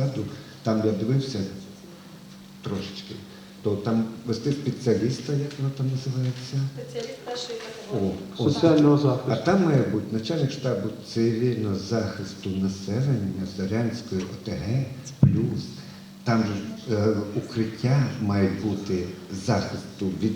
саду, там я дивився трошечки, то там вести спеціаліста, як воно там називається? Спеціаліст першої захисту. категорії. о, Соціального а там має бути начальник штабу цивільного захисту населення Зорянської ОТГ плюс. Там же укриття має бути захисту від.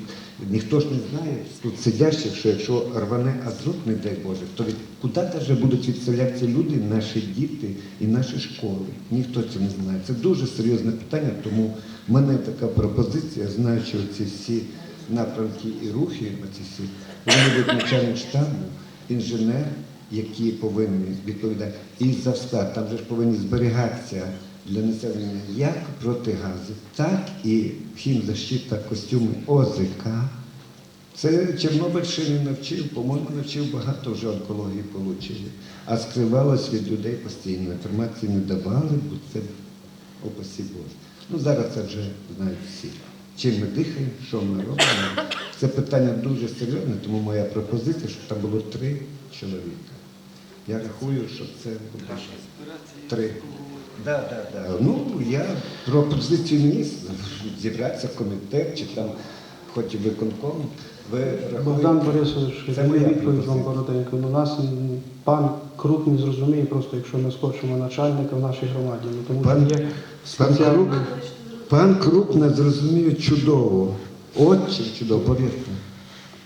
Ніхто ж не знає тут сидящих, що якщо рване азот, не дай Боже, то від куди теж будуть відселятися люди, наші діти і наші школи. Ніхто це не знає. Це дуже серйозне питання, тому в мене така пропозиція, знаючи ці всі напрямки і рухи, оці всі, повинен бути начальник штабу, інженер, які повинні відповідати, і завста, там же ж повинні зберігатися для населення як протигази, так і хімзащита костюми ОЗК. Це Чорнобиль ще не навчив, по-моєму, навчив багато вже онкології отримали. А скривалось від людей постійно. Інформації не давали, бо це опасі Боже. Ну зараз це вже знають всі. Чим ми дихаємо, що ми робимо. Це питання дуже серйозне, тому моя пропозиція, щоб там було три чоловіка. Я рахую, що це буде три. Да, да, да. Ну, я пропозицію вніс, зібратися комітет чи там хоч і виконком. Ви Богдан рахуєте? Борисович, Це я моя відповідь вам пропозиція. коротенько. Ну, нас м, пан Круп не зрозуміє просто, якщо ми схочемо начальника в нашій громаді. Ну, тому Пан- що є пан спеціальний. Круп? Пан Круп нас зрозуміє чудово. От чи чудово, повірте.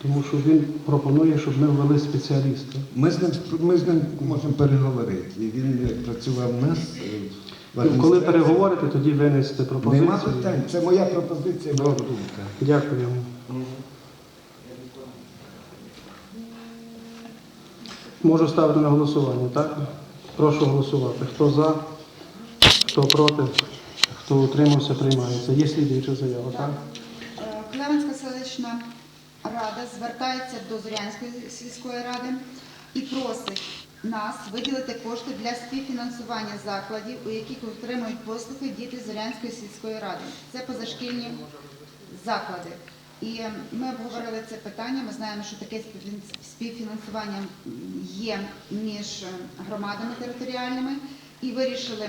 Тому що він пропонує, щоб ми ввели спеціаліста. Ми з ним ми з ним можемо переговорити. І він як працював в нас. е, в Ну, Коли переговорите, тоді винести пропозицію. Нема питань. Це моя пропозиція, моя думка. Дякуємо. Можу ставити на голосування, так? Прошу голосувати. Хто за, хто проти, хто утримався, приймається. Є слідуюча заява, так? Е, Клевенська селищна рада звертається до Зорянської сільської ради і просить нас виділити кошти для співфінансування закладів, у яких отримують послуги діти Зорянської сільської ради. Це позашкільні заклади. І е, ми обговорили це питання. Ми знаємо, що таке співфін- співфінансування є між е, громадами територіальними, і вирішили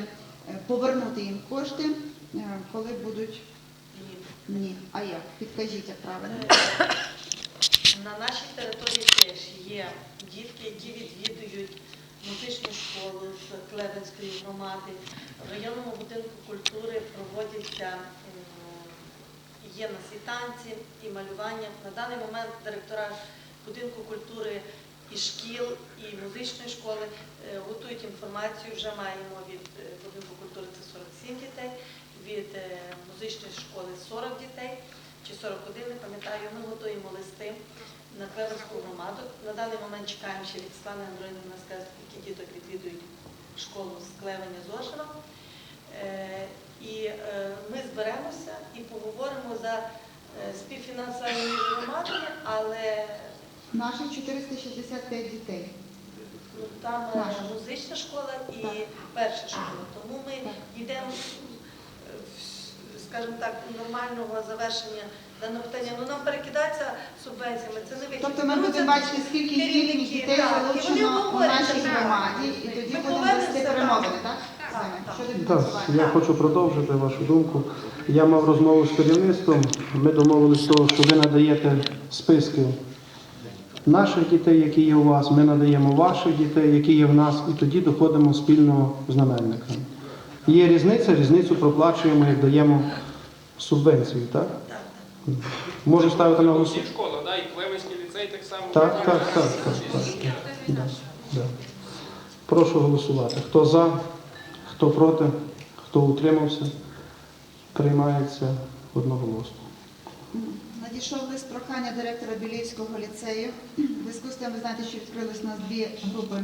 е, повернути їм кошти, е, коли будуть ні. А як? Підкажіть, як правильно. На нашій території теж є дітки, які відвідують музичну школу з Клевенської громади. В районному будинку культури проводяться є на і танці, і малювання. На даний момент директора будинку культури і шкіл, і музичної школи е, готують інформацію. Вже маємо від е, будинку культури це 47 дітей, від е, музичної школи 40 дітей чи 41, не пам'ятаю. Готуємо листи на Клеверську громаду. На даний момент чекаємо ще від Свани Андроївни скаже, які діток відвідують школу з Клевеня з Е, І е, ми зберемося і поговоримо за е, співфінансування між громадами, але Наших 465 дітей. ну, там е, Наша. музична школа і Так. перша школа. Тому ми Так. йдемо, скажімо так, нормального завершення даного питання. Ну нам перекидатися субвенціями, це не вихід. Тобто ми Ну, будемо бачити, скільки їхніх дітей залучено у нашій громаді, і тоді будемо вести так. перемовини, так? Так, я хочу продовжити вашу думку. Я мав розмову з керівництвом. Ми домовилися того, що ви надаєте списки наших дітей, які є у вас, ми надаємо ваших дітей, які є в нас, і тоді доходимо спільного знаменника. Є різниця, різницю проплачуємо і даємо субвенцію, так? Можу ставити на голосування? Школа, да, і Клевенський ліцей так само. Так, так, так, так, так. Да, да. Прошу голосувати. Хто за, хто проти, хто утримався, приймається одноголосно. Надійшов лист прохання директора Білівського ліцею. В зв'язку з тим, ви знаєте, що відкрились у нас дві групи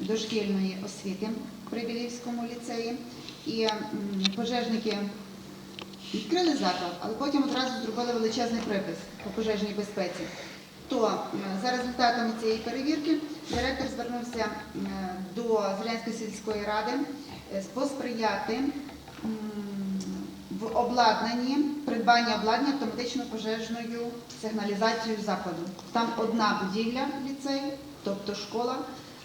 дошкільної освіти при Білівському ліцеї. І пожежники відкрили заклад, але потім одразу зробили величезний припис по пожежній безпеці. То за результатами цієї перевірки директор звернувся до Зеленської сільської ради е, посприяти в обладнанні, придбання обладнання автоматичною пожежною сигналізацією закладу. Там одна будівля ліцею, тобто школа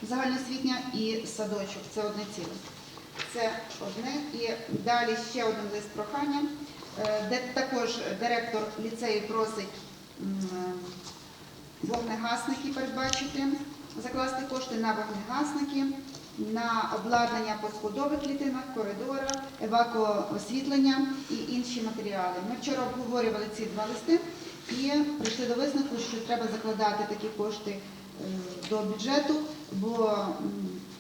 загальноосвітня і садочок. Це одне ціле. Це одне. І далі ще один лист прохання, е, де також директор ліцею просить вогнегасники передбачити, закласти кошти на вогнегасники, на обладнання по сходових клітинах, коридорах, евакоосвітлення і інші матеріали. Ми вчора обговорювали ці два листи і прийшли до висновку, що треба закладати такі кошти е, до бюджету, бо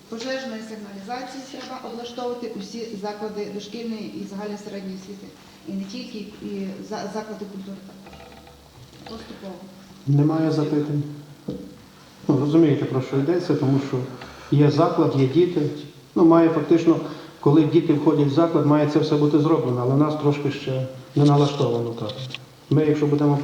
пожежної сигналізації треба облаштовувати усі заклади дошкільної і загальної середньої освіти. І не тільки і заклади культури. Поступово. Немає запитань. Ну, розумієте, про що йдеться, тому що є заклад, є діти. Ну, має фактично, коли діти входять в заклад, має це все бути зроблено, але нас трошки ще не налаштовано так. Ми, якщо будемо